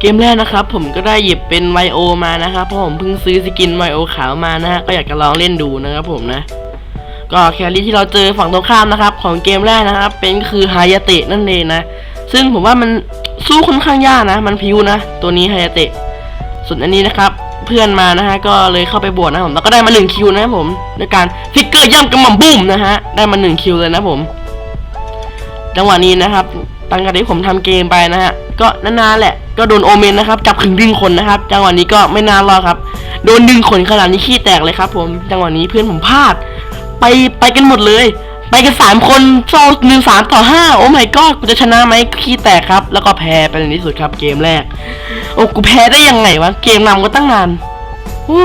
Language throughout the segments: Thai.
เกมแรกนะครับผมก็ได้หยิบเป็นไวโอมานะครับเพราะผมเพิ่งซื้อสกินไวโอขาวมานะฮะก็อยากจะลองเล่นดูนะครับผมนะ ก็แครี่ที่เราเจอฝั่งตรงข้ามนะครับ ของเกมแรกนะครับ เป็นคือฮายาเตะนั่นเองนะ ซึ่งผมว่ามันสู้ค่อนข้างยากนะ มันพิวนะ ตัวนี้ฮายาเตะส่วนอันนี้นะครับ เพื่อนมานะฮะก็เลยเข้าไปบวชนะผมแล้วก็ได้มาหนึ่งคิวนะครับผมด้วยการฟิกเกอร์ย่ำกระหม่อมบุ้มนะฮะได้มาหนึ่งคิวเลยนะผมจังหวะนี้นะครับตั้งแต่ที่ผมทำเกมไปนะฮะก็นานๆแหละ ก็โดนโอเมนนะครับ จับขึงดึงขนนะครับ จังหวะนี้ก็ไม่นานรอดครับ โดนดึงขนขนาดนี้ขี้แตกเลยครับ ผม จังหวะนี้เพื่อนผมพลาด ไปไปกันหมดเลย ไปกันสามคนเจ้าหนึ่งสามต่อห้าโอ้ my god กูจะชนะไหมขี้แตกครับ แล้วก็แพ้ไปในที่สุดครับ เกมแรก โอ้กูแพ้ได้ยังไงวะ เกมนำก็ตั้งนานโอ้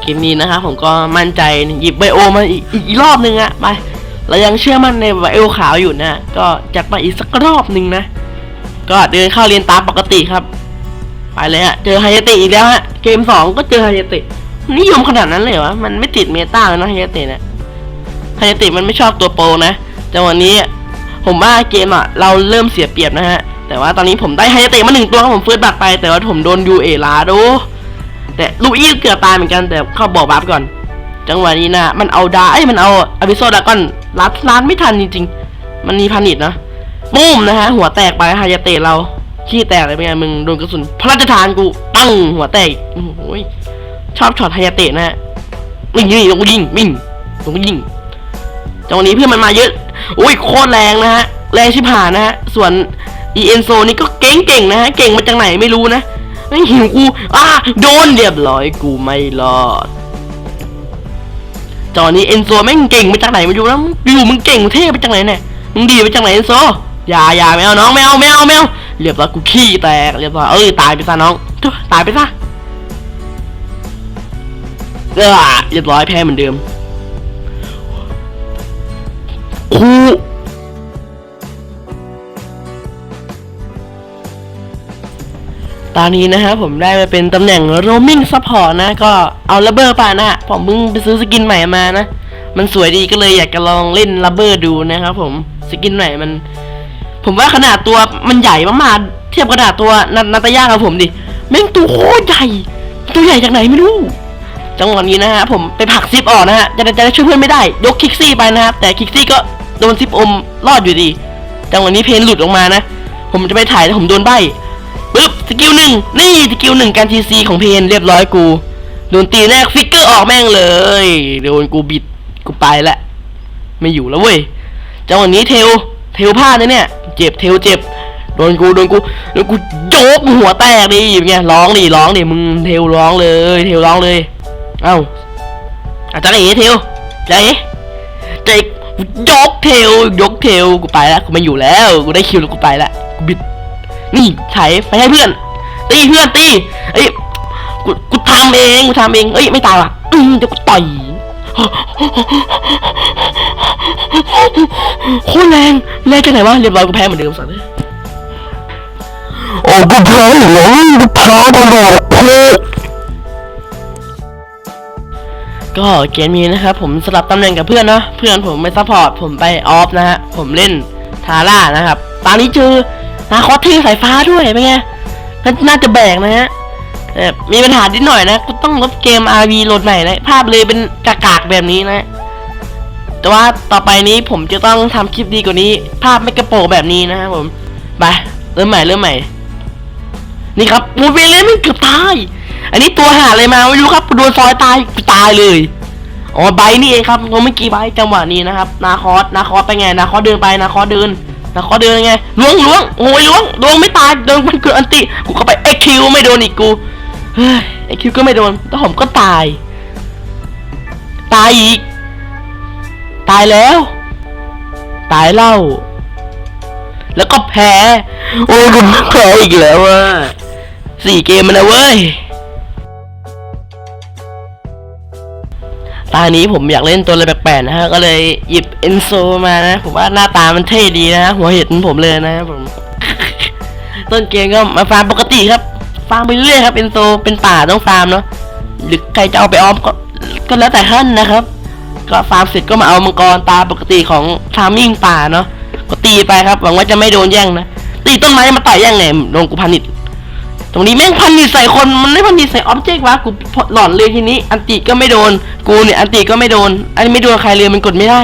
เกมนี้นะครับผมก็มั่นใจหยิบไบโอมาอีอีกอีกรอบนึงอะไป เรายังเชื่อมั่นในไบโอขาวอยู่นะ ก็จัดไปอีกสักรอบหนึ่งนะ ก็เดินเข้าเรียนตามปกติครับ ไปเลยฮะ เจอไฮยาเตะอีกแล้วฮะ เกมสองก็เจอไฮยาเตะนิยมขนาดนั้นเลยวะ มันไม่ติดเมตาเลยนะไฮยาเตะเนี่ยไฮยาเตะมันไม่ชอบตัวโปรนะ แต่วันนี้ผมว่าเกมอะเราเริ่มเสียเปรียบนะฮะ แต่ว่าตอนนี้ผมได้ไฮยาเตะมาหนึ่งตัวผมฟิร์สบัตรไป แต่ว่าผมโดนยูเอลาโดแต่ลูอี้เกือบตายเหมือนกันแต่เข้าบอกบัฟก่อน จังหวะนี้นะ มันเอาดาไอ้ยมันเอาอวิโซดากอน รัดร้านไม่ทันจริงๆ มันมีพันิดนะปุ้มนะฮะ หัวแตกไปฮายาเตะเราขี้แตกเลยเป็นไงมึงโดนกระสุนพระราชทานกูตั้งหัวแตกโอ้ยชอบช็อตฮายาเตะนะฮะวิ่งยิงลงกูยิงวิ่งลงกูยิงจังหวะนี้เพื่อนมันมาเยอะอุ้ยโคตรแรงนะฮะแรงชิบหายนะฮะส่วนอีเอ็นโซนี่ก็เก่งเก่งๆนะฮะเก่งมาจากไหนไม่รู้นะไม่หิวกูอ่าโดนเรียบร้อยกูไม่รอด จอนี้เอนโซแม่งเก่งมาจากไหนไม่รู้นะอยู่มึงเก่งมึงเท่มาจากไหนเนี่ยมึงดีมาจากไหนเอนโซอย่าอย่าไม่เอาน้องไม่เอาไม่เอาไม่เอาเรียบร้อยกูขี้แตกเรียบร้อยเอ้ยตายไปซะน้องตายไปซะเออเรียบร้อยแพ้เหมือนเดิมครู ตอนนี้นะฮะผมได้มาเป็นตำแหน่ง roaming support นะ ก็เอาระเบิดป่ะนะผมเพิ่งไปซื้อสกินใหม่มานะ มันสวยดีก็เลยอยากจะลองเล่นระเบิดดูนะครับผมสกินใหม่มัน ผมว่าขนาดตัวมันใหญ่มากๆเทียบขนาดตัวนาตาย่ากับผมดิแม่งตัวโคตรใหญ่ ตัวใหญ่จากไหนไม่รู้จังหวะนี้นะฮะผมไปผลักซิปออกนะฮะจะจะได้ช่วยเพื่อนไม่ได้ ยกคิกซี่ไปนะครับแต่คิกซี่ก็โดนซิปอมรอดอยู่ดี จังหวะนี้เพนหลุดออกมานะ ผมจะไปถ่ายแต่ผมโดนใบ ปึ๊บสกิลหนึ่งนี่สกิลหนึ่งการทีซีของเพนเรียบร้อยกูโดนตีแรกฟิกเกอร์ออกแม่งเลยโดนกูบิดกูไปละไม่อยู่แล้วเว้ยจังหวะนี้เทลเทลพลาดนะเนี่ยเจ็บเทลเจ็บโดนกูโดนกูโดนกูโยกหัวแตกดิอย่างเงี้ยร้องดิร้องดิมึงเทลร้องเลย เทลร้องเลย เอ้าอาจารย์เอ๋เทลใจใจยกเทลยกเทลกูไปละกูไม่อยู่แล้วกูได้คิวแล้วกูไปละกูบิด นี่ไถไปให้เพื่อน ตีเพื่อนตีเอ้ยกูกูทำเองกูทำเองเอ้ยไม่ตายว่ะอืมเดี๋ยวกูต่อยโคตรแรงแรงแค่ไหนวะเรียบร้อยกูแพ้เหมือนเดิมสัตว์โอ้กูแพ้อยู่แล้วกูแพ้ตลอดเลยก็เกมนี้นะครับผมสลับตำแหน่งกับเพื่อนเนาะเพื่อนผมไปซัพพอร์ตผมไปออฟนะฮะผมเล่นทาร่านะครับ ตอนนี้เจอ นาคอสเทสายฟ้าด้วยเป็นไงน่าจะแบกนะฮะแต่มีปัญหานิดหน่อยนะกูต้องลบเกม RV โหลดใหม่นะภาพเลยเป็นกากๆแบบนี้นะ แต่ว่าต่อไปนี้ผมจะต้องทำคลิปดีกว่านี้ ภาพไม่กระโปรงแบบนี้นะครับผมไปเริ่มใหม่เริ่มใหม่ นี่ครับมูเวเลมันเกือบตายอันนี้ตัวหาอะไรมาไม่รู้ครับโดนซอยตายตายเลยอ๋อใบนี่เองครับงงไม่กี่ใบจังหวะนี้นะครับ นาคอสนาคอสไปไงนาคอสเดินไปนาคอสเดิน นาคอเดินไงล้วงล้วงโอ้ยล้วงล้วงไม่ตายโดนมันเกิดอันติกูเข้าไปเอ็กคิวไม่โดนอีกกูเอ็กคิวก็ไม่โดนแล้วผมก็ตาย ตายอีก ตายแล้ว ตายเล่า แล้วก็แพ้ โอ้ยกูแพ้อีกแล้วว่ะสี่เกมมันนะเว้ย ตอนนี้ผมอยากเล่นตัวอะไรแปลกๆนะฮะ ก็เลยหยิบเอนโซมานะ ผมว่าหน้าตามันเท่ดีนะ หัวเห็ดผมเลยนะผม ต้นเกมก็มาฟาร์มปกติครับ ฟาร์มไปเรื่อยครับเอนโซเป็นป่าต้องฟาร์มเนาะ หรือใครจะเอาไปออมก็ก็แล้วแต่ท่านนะครับ ก็ฟาร์มเสร็จก็มาเอามังกรตาปกติของทามิ่งป่าเนาะ ก็ตีไปครับ หวังว่าจะไม่โดนแย่งนะ ตีต้นไม้มาต่อยแย่งไงโดนกูพันิด ตรงนี้แม่งพันิดใส่คนมันไม่พันิดใส่ออบเจกต์วะกูหลอนเลยทีนี้ อันติก็ไม่โดน กูเนี่ยอันติก็ไม่โดน อันนี้ไม่โดนใครเลยมันกดไม่ได้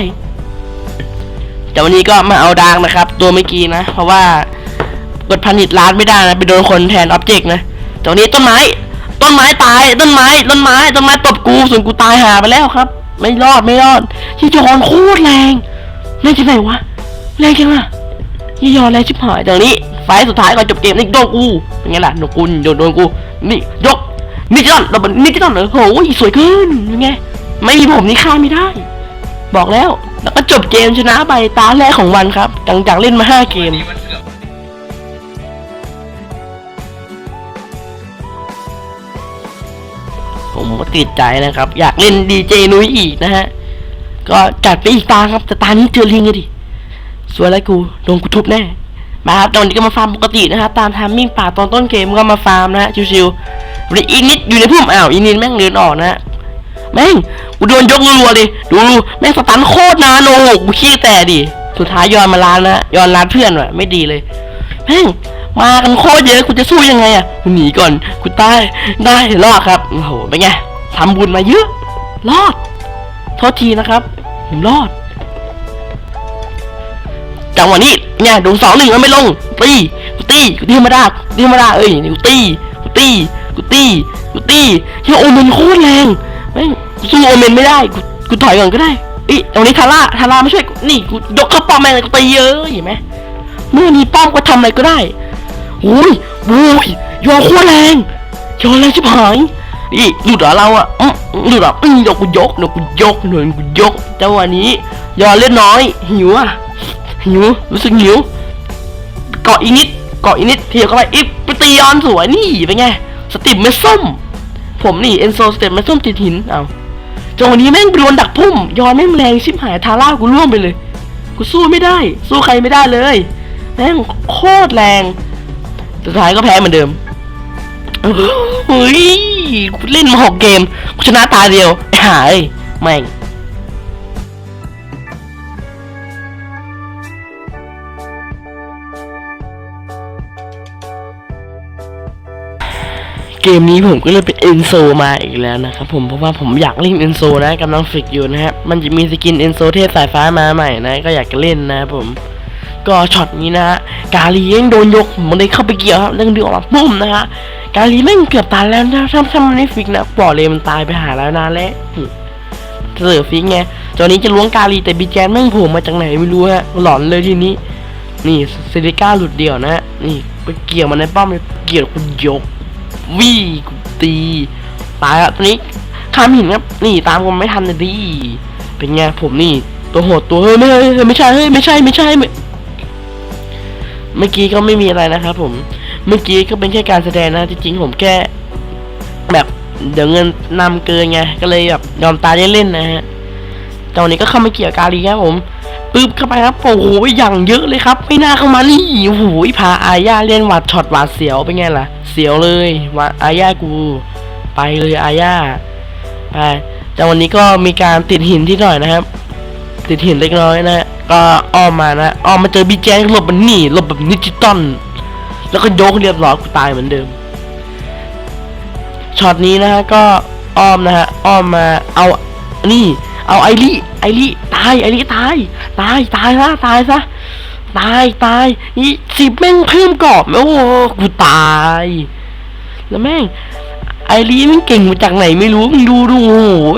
แต่วันนี้ก็มาเอาดางนะครับ ตัวเมื่อกี้นะ เพราะว่ากดพันิดล้านไม่ได้นะไปโดนคนแทนออบเจกต์นะต่วันนี้ต้นไม้ ต้นไม้ตาย ต้นไม้ ต้นไม้ ต้นไม้ตบกูส่วนกูตายหาไปแล้วครับ ไม่รอดไม่รอดที่จอนโคตรแรงแรงที่ไหนวะแรงจังอะยี่ยอนแรงชิบหายตรงนี้ ไฟล์สุดท้ายก่อนจบเกมนี่โดนกูเป็นไงล่ะโดนกูโดนโดนกูนี่ยกนิจิตอนเราเป็นนิจิตอนเหรอโอ้ยสวยขึ้นเป็นไงไม่มีผมนี่ฆ่าไม่ได้ บอกแล้ว แล้วก็จบเกมชนะไปตาแรกของวันครับหลังจากเล่นมาห้าเกมผมก็ติดใจนะครับ อยากเล่นดีเจนุ้ยอีกนะฮะ ก็จัดไปอีกตาครับแต่ตานี้เจอลิงไงดิ สวยแล้วกูโดนกูทุบแน่ มาครับตอนนี้ก็มาฟาร์มปกตินะครับตามทามมิ่งป่าตอนต้นเกมก็มาฟาร์มนะฮะชิวๆอีนิดอยู่ในพุ่มอ้าวอีนิดแม่งเดินออกนะฮะแม่งกูโดนยกรัวๆดิดูแม่งสตันโคตรนานโอ้โหกูขี้แต่ดิสุดท้ายยอนมาล้านนะยอนล้านเพื่อนว่ะไม่ดีเลยแม่งมากันโคตรเยอะกูจะสู้ยังไงอะกูหนีก่อนกูตายได้รอดครับโอ้โหเป็นไงทำบุญมาเยอะรอดโทษทีนะครับผมรอด จังหวะนี้เนี่ยดูสองหนึ่งมันไม่ลงตีกูตีกูตีธรรมดากูตีธรรมดาเอ้ยกูตีกูตีกูตีกูตีเฮียโอเมนโคตรแรงแม่งสู้โอเมนไม่ได้กูกูถอยก่อนก็ได้อีตรงนี้ทาร่าทาร่าไม่ช่วยนี่กูยกเข้าป้อมแม่งเลยกูตีเยอะเห็นไหมเมื่อมีป้อมก็ทำอะไรก็ได้โอ้ยโอ้ยยอโคตรแรงยอแรงชิบหายนี่หลุดเหรอเราอะหลุดเหรอเดี๋ยวกูยกเดี๋ยวกูยกเดี๋ยวกูยกจังหวะนี้ยอเล่นน้อยหิวอะ หิว รู้สึกหิว เกาะอีนิด เกาะอีนิดเทียบเข้าไปอีกไปตียอนสวยนี่เป็นไง สติปเม็ดส้ม ผมนี่เอนโซสเต็ปเม็ดส้มติดหิน เอาจังหวะนี้แม่งไปโดนดักพุ่ม ยอนแม่งแรงชิบหายทาร่ากูร่วงไปเลย กูสู้ไม่ได้ สู้ใครไม่ได้เลย แม่งโคตรแรง สุดท้ายก็แพ้เหมือนเดิมเฮ้ยกูเล่นมาหกเกมกูชนะตาเดียวหายแม่ง เกมนี้ผมก็เลยเป็นเอนโซมาอีกแล้วนะครับผมเพราะว่าผมอยากเล่นเอนโซนะกำลังฝึกอยู่นะฮะมันจะมีสกินเอนโซเทพสายฟ้ามาใหม่นะ ก็อยากจะเล่นนะผม ก็ช็อตนี้นะฮะกาลียังโดนยกผมเลยเข้าไปเกี่ยวครับแล้วดึงออกมาปุ้มนะฮะกาลีแม่งเกือบตายแล้วนะถ้าถ้ามันไม่ฟิกนะปล่อยเลยมันตายไปหาแล้วนานแล้วเสือฟิกไงตอนนี้จะล้วงกาลีแต่บีแจนแม่งโผล่มาจากไหนไม่รู้ฮะหลอนเลยทีนี้ นี่เซริก้าหลุดเดี่ยวนะฮะนี่ไปเกี่ยวมันในป้อมเลยเกี่ยวคุณยก วี่กูตีตายแล้วตอนนี้ข้ามหินครับนี่ตามกันไม่ทันเลยดิเป็นไงผมนี่ ตัวโหดตัวเฮ้ยไม่เฮ้ยไม่ใช่เฮ้ยไม่ใช่ไม่ใช่ไม่เมื่อกี้ก็ไม่มีอะไรนะครับผมเมื่อกี้ก็เป็นแค่การแสดงนะจริงๆผมแค่แบบเดี๋ยวเงินนำเกินไงก็เลยแบบยอมตายเล่นๆนะฮะตอนนี้ก็เข้ามาเกี่ยวกาลีครับผม ปึ๊บเข้าไปครับโอ้โหอย่างเยอะเลยครับ ไม่น่าเข้ามานี่โอ้โหพาอาญาเล่นหวัดช็อตหวาดเสียวเป็นไงล่ะ เสียวเลยว่าอาญากู ไปเลยอาญาไปแต่วันนี้ก็มีการติดหินที่หน่อยนะครับ ติดหินเล็กน้อยนะ ก็อ้อมมานะอ้อมมาเจอบีแจงหลบมันหนีหลบแบบนิจิตอลแล้วก็โยกเรียบร้อยกูตายเหมือนเดิมช็อตนี้นะฮะก็อ้อมนะฮะอ้อมมาเอานี่ เอาไอรีไอรีตายไอรีตาย ตายตายซะตายซะตายตายนี่สิบแม่งเพิ่มกรอบโอ้โหกูตาย แล้วแม่ง ไอรีแม่งเก่งมาจากไหนไม่รู้มึงดูดูโอ้โห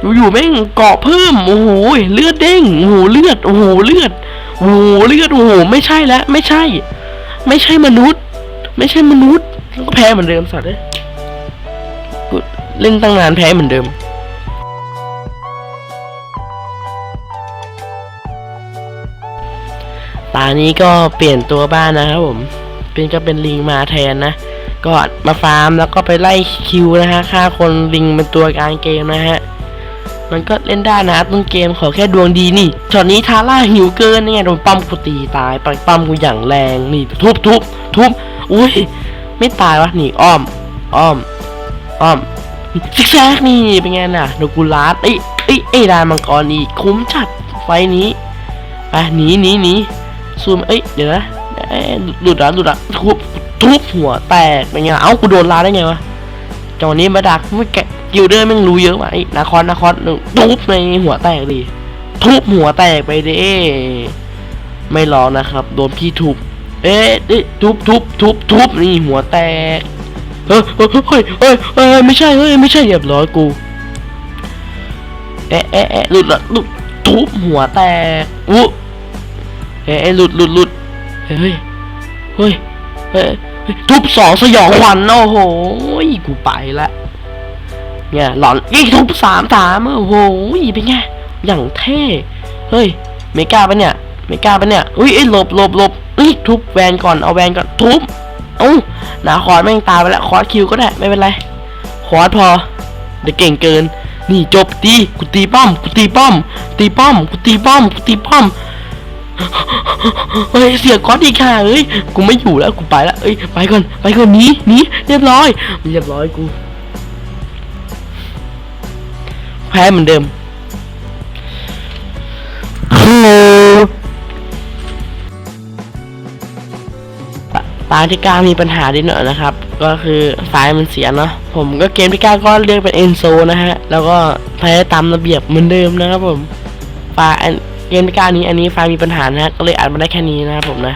อยู่อยู่ๆแม่งเกาะเพิ่มโอ้โหเลือดเด้งโอ้โหเลือดโอ้โหเลือดโอ้โหเลือดโอ้โหไม่ใช่แล้วไม่ใช่ ไม่ใช่มนุษย์ ไม่ใช่มนุษย์ก็แพ้เหมือนเดิมสัตว์เลยกูเล่นตั้งนานแพ้เหมือนเดิม ตานี้ก็เปลี่ยนตัวบ้านนะครับผม เป็นก็เป็นลิงมาแทนนะ ก็มาฟาร์มแล้วก็ไปไล่คิวนะฮะฆ่าคนลิงเป็นตัวกลางเกมนะฮะ มันก็เล่นได้นะต้นเกมขอแค่ดวงดีนี่ช็อตนี้ทาร่าหิวเกินนี่ไงโดนปั๊มกูตีตายไปปั๊มกูอย่างแรงนี่ทุบทุบทุบอุ้ยไม่ตายวะนี่อ้อม อ้อม อ้อมซิกแซกนี่เป็นไงน่ะโดนกูลาดเอ้ยเอ้ยเอ้ดามังกรอีกคุ้มจัดไฟนี้ไปหนีหนีหนี ซูมเอ้ยเดี๋ยวนะหลุดอะหลุดอะทุบทุบหัวแตกเป็นไงเอ้ากูโดนลาได้ไงวะจังหวะนี้มาดักไม่แกกิลเดอร์แม่งรู้เยอะว่ะไอ้นาคอนนาคอนทุบในหัวแตกดิทุบหัวแตกไปด้ไม่รอนะครับ โดนพี่ทุบเอ๊ะทุบทุบทุบทุบนี่หัวแตกเฮ้ยเฮ้ยเฮ้ยเฮ้ยไม่ใช่เฮ้ยไม่ใช่เรียบร้อยกูเอ๊ะเอ๊ะเอ๊ะหลุดละหลุดทุบหัวแตกอู้ เอ๊ะเอ๊ะหลุดหลุดหลุดเฮ้ยเฮ้ยเฮ้ยทุบสองสยองขวัญโอ้โหกูไปละเนี่ยหลอนอีกทุบสามสามโอ้โหเป็นไงอย่างเท่เฮ้ยไม่กล้าปะเนี่ยไม่กล้าปะเนี่ยอุ้ยเอ้ยหลบหลบหลบเอ้ยทุบแวนก่อนเอาแวนก่อนทุบเอ้าหนาคอร์สแม่งตายไปแล้วคอร์สคิวก็ได้ไม่เป็นไรคอร์สพอเดี๋ยวเก่งเกิน นี่จบตีกูตีป้อมกูตีป้อมตีป้อมกูตีป้อมกูตีป้อม เฮ้ยเสียก๊อตอีกค่ะเอ้ยกูไม่อยู่แล้วกูไปแล้วเอ้ยไปก่อนไปก่อนหนีหนีเรียบร้อย เรียบร้อยกูแพ้เหมือนเดิมฮัลโหลตตาที่ก้ามีปัญหาดิดหน่อยนะครับ ก็คือไฟมันเสียเนาะผมก็เกมที่ก้าก็เรียกเป็นเอนโซนะฮะ แล้วก็แพ้ตามระเบียบเหมือนเดิมนะครับผมไฟล์อัน กมที่เก้านี้อันนี้ไฟล์มีปัญหานะก็เลยอัดมาได้แค่นี้นะครับผมนะ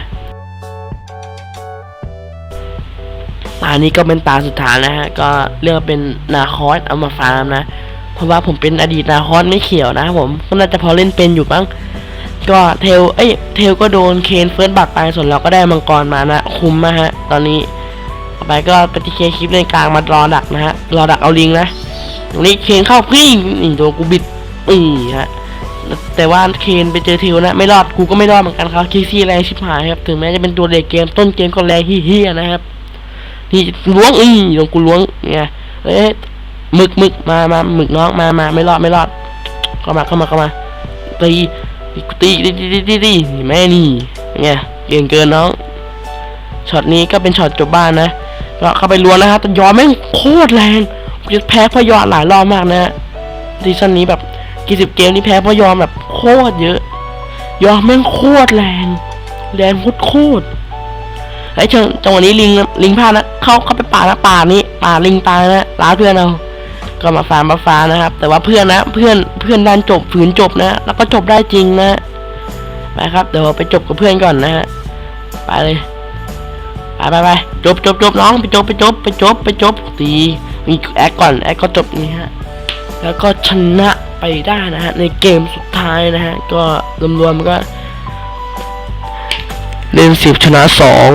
ตานี้ก็เป็นตาสุดท้ายนะฮะก็เลือกเป็นนาคอสเอามาฟาร์มนะ เพราะว่าผมเป็นอดีตนาคอสไม่เขียวนะครับผมก็น่าจะพอเล่นเป็นอยู่บ้างก็เทลเอ้ยเทลก็โดนเคนเฟิร์สบัตรไปส่วนเราก็ได้มังกรมานะ คุ้มนะฮะ ตอนนี้ต่อไปก็ปฏิเคคลิปในกลางมารอดักนะฮะรอดักเอาลิงนะตรงนี้เคนเข้าพี่นี่โดนกูบิดอือฮะ แต่ว่าเคนไปเจอเทลนะไม่รอดกูก็ไม่รอดเหมือนกันครับคิซี่แรงชิบหายครับถึงแม้จะเป็นตัวเด็กเกมต้นเกมก็แรงเฮี้ยนะครับนี่ล้วงอือโดนกูล้วงเนี่ยเอ้ยหมึกหมึกมามาหมึกน้องมามาไม่รอดไม่รอดเข้ามาเข้ามาเข้ามาตีตีตีตีตีตีตีนี่แม่นี่เป็นไงเก่งเกินน้องช็อตนี้ก็เป็นช็อตจบบ้านนะก็เข้าไปล้วนนะครับแต่ยอมแม่งโคตรแรงจะแพ้เพราะยอมหลายรอบมากนะซีซั่นนี้แบบ กี่สิบเกมนี่แพ้เพราะยอมแบบโคตรเยอะ ยอมแม่งโคตรแรง แรงโคตรโคตรไอ้เชิงจังหวะนี้ลิงลิงพลาดนะเข้าเข้าไปป่านะป่านี้ป่าลิงตายนะล้าเพื่อนเอาก็มาฟาร์มมาฟ้านะครับ แต่ว่าเพื่อนนะเพื่อนเพื่อนดันจบฝืนจบนะ แล้วก็จบได้จริงนะไปครับเดี๋ยวไปจบกับเพื่อนก่อนนะฮะไปเลยไปไปไปจบจบจบน้องไปจบไปจบไปจบไปจบตีมีแอคก่อนแอคก็จบนี่ฮะแล้วก็ชนะ ไปได้นะฮะในเกมสุดท้ายนะฮะก็รวมๆก็เล่นสิบชนะสอง